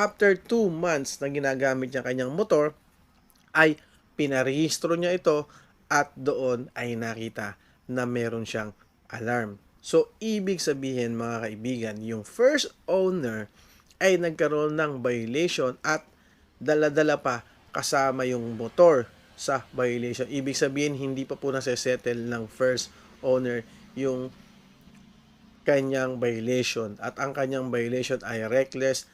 after 2 months na ginagamit niya kanyang motor, ay pinarehistro niya ito at doon ay nakita na meron siyang alarm. So, ibig sabihin mga kaibigan, yung first owner ay nagkaroon ng violation at dala-dala pa kasama yung motor sa violation. Ibig sabihin, hindi pa po nasa-settle ng first owner yung kanyang violation. At ang kanyang violation ay reckless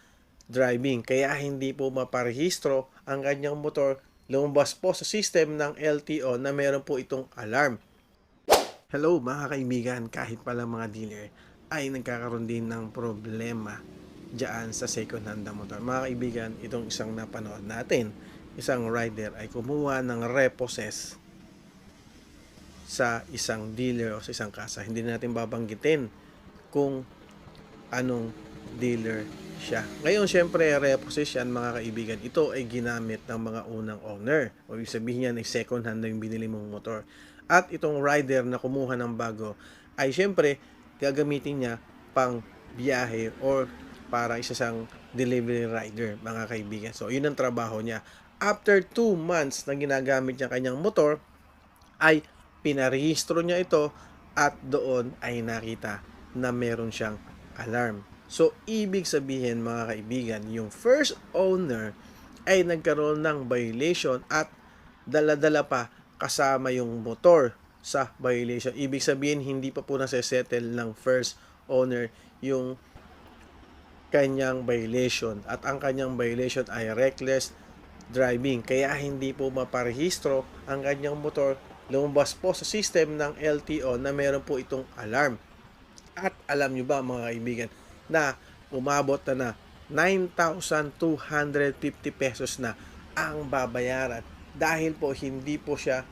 driving. Kaya hindi po maparehistro ang kanyang motor lumabas po sa system ng LTO na meron po itong alarm. Hello mga kaibigan, kahit pala mga dealer ay nagkakaroon din ng problema dyan sa second hand motor. Mga kaibigan, itong isang napanood natin, isang rider ay kumuha ng repossess sa isang dealer o sa isang kasa. Hindi natin babanggitin kung anong dealer siya. Ngayon, syempre, repossess yan, mga kaibigan. Ito ay ginamit ng mga unang owner. O ibig sabihin yan ay second hand na yung binili mong motor. At itong rider na kumuha ng bago ay syempre, gagamitin niya pang biyahe or para isa siyang delivery rider, mga kaibigan. So, yun ang trabaho niya. After 2 months na ginagamit niya kanyang motor, ay pinarehistro niya ito at doon ay nakita na meron siyang alarm. So, ibig sabihin mga kaibigan, yung first owner ay nagkaroon ng violation at dala-dala pa kasama yung motor sa violation. Ibig sabihin, hindi pa po nasa-settle ng first owner yung kanyang violation. At ang kanyang violation ay reckless driving. Kaya hindi po maparehistro ang kanyang motor lumabas po sa system ng LTO na meron po itong alarm. At alam nyo ba mga kaibigan na umabot na na 9,250 pesos na ang babayaran dahil po hindi po siya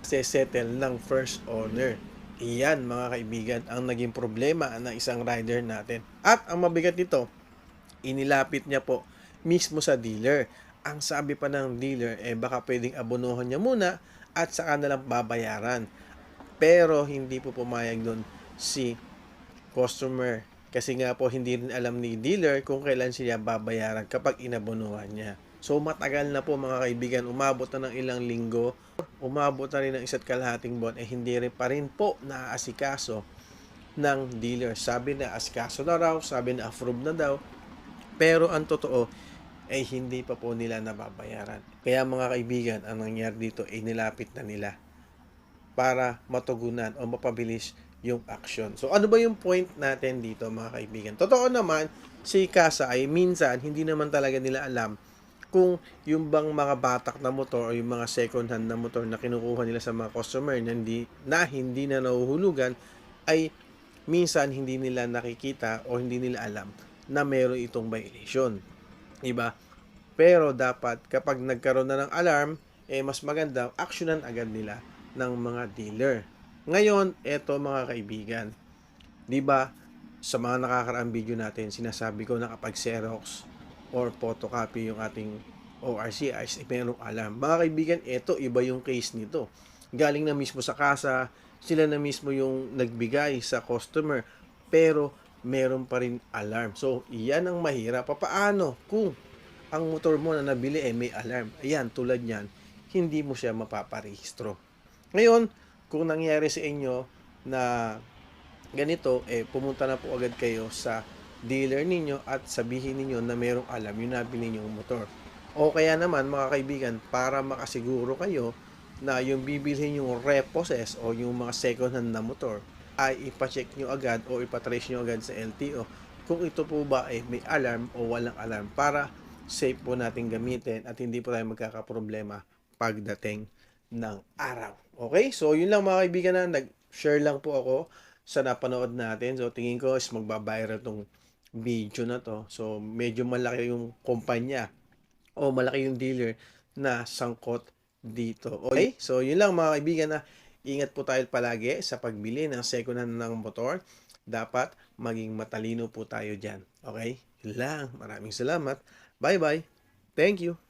settle ng first owner. Iyan mga kaibigan ang naging problema ng isang rider natin. At ang mabigat nito, inilapit niya po mismo sa dealer. Ang sabi pa ng dealer, eh baka pwedeng abonohan niya muna at saka na lang babayaran. Pero hindi po pumayag doon si customer. Kasi nga po hindi rin alam ni dealer kung kailan siya babayaran kapag inabonuhan niya. So matagal na po mga kaibigan, umabot na ng ilang linggo, umabot na rin ng isa't kalahating buwan, eh hindi rin pa rin po naaasikaso ng dealer. Sabi na asikaso na raw, sabi na approve na daw, pero ang totoo, ay hindi pa po nila nababayaran. Kaya mga kaibigan, ang nangyari dito ay nilapit na nila para matugunan o mapabilis yung action. So ano ba yung point natin dito mga kaibigan? Totoo naman, si Kasa ay minsan hindi naman talaga nila alam kung yung bang mga batak na motor o yung mga second hand na motor na kinukuha nila sa mga customer na hindi na, hindi na nahuhulugan ay minsan hindi nila nakikita o hindi nila alam na meron itong violation. Iba? Pero dapat kapag nagkaroon na ng alarm, eh mas maganda actionan agad nila ng mga dealer. Ngayon, eto mga kaibigan, 'di ba? Sa mga nakakaraang video natin, sinasabi ko na kapag Xerox or photocopy yung ating ORC ay merong alarm. Mga kaibigan, eto iba yung case nito. Galing na mismo sa kasa, sila na mismo yung nagbigay sa customer, pero meron pa rin alarm. So, iyan ang mahirap. Paano kung ang motor mo na nabili eh may alarm? Ayan, tulad niyan, hindi mo siya mapaparehistro. Ngayon, kung nangyari sa inyo na ganito, eh pumunta na po agad kayo sa dealer ninyo at sabihin ninyo na merong alam yung nabili ninyong motor. O kaya naman mga kaibigan, para makasiguro kayo na yung bibilhin yung repossess o yung mga second hand na motor ay ipacheck nyo agad o ipatrace nyo agad sa LTO kung ito po ba ay may alarm o walang alarm para safe po natin gamitin at hindi po tayo magkakaproblema pagdating ng araw. Okay? So, yun lang mga kaibigan na nag-share lang po ako sa napanood natin. So, tingin ko is magbabiral tong video na to. So, medyo malaki yung kumpanya o malaki yung dealer na sangkot dito. Okay? So, yun lang mga kaibigan na ingat po tayo palagi sa pagbili ng second hand ng motor. Dapat maging matalino po tayo dyan. Okay? Yun lang. Maraming salamat. Bye-bye. Thank you.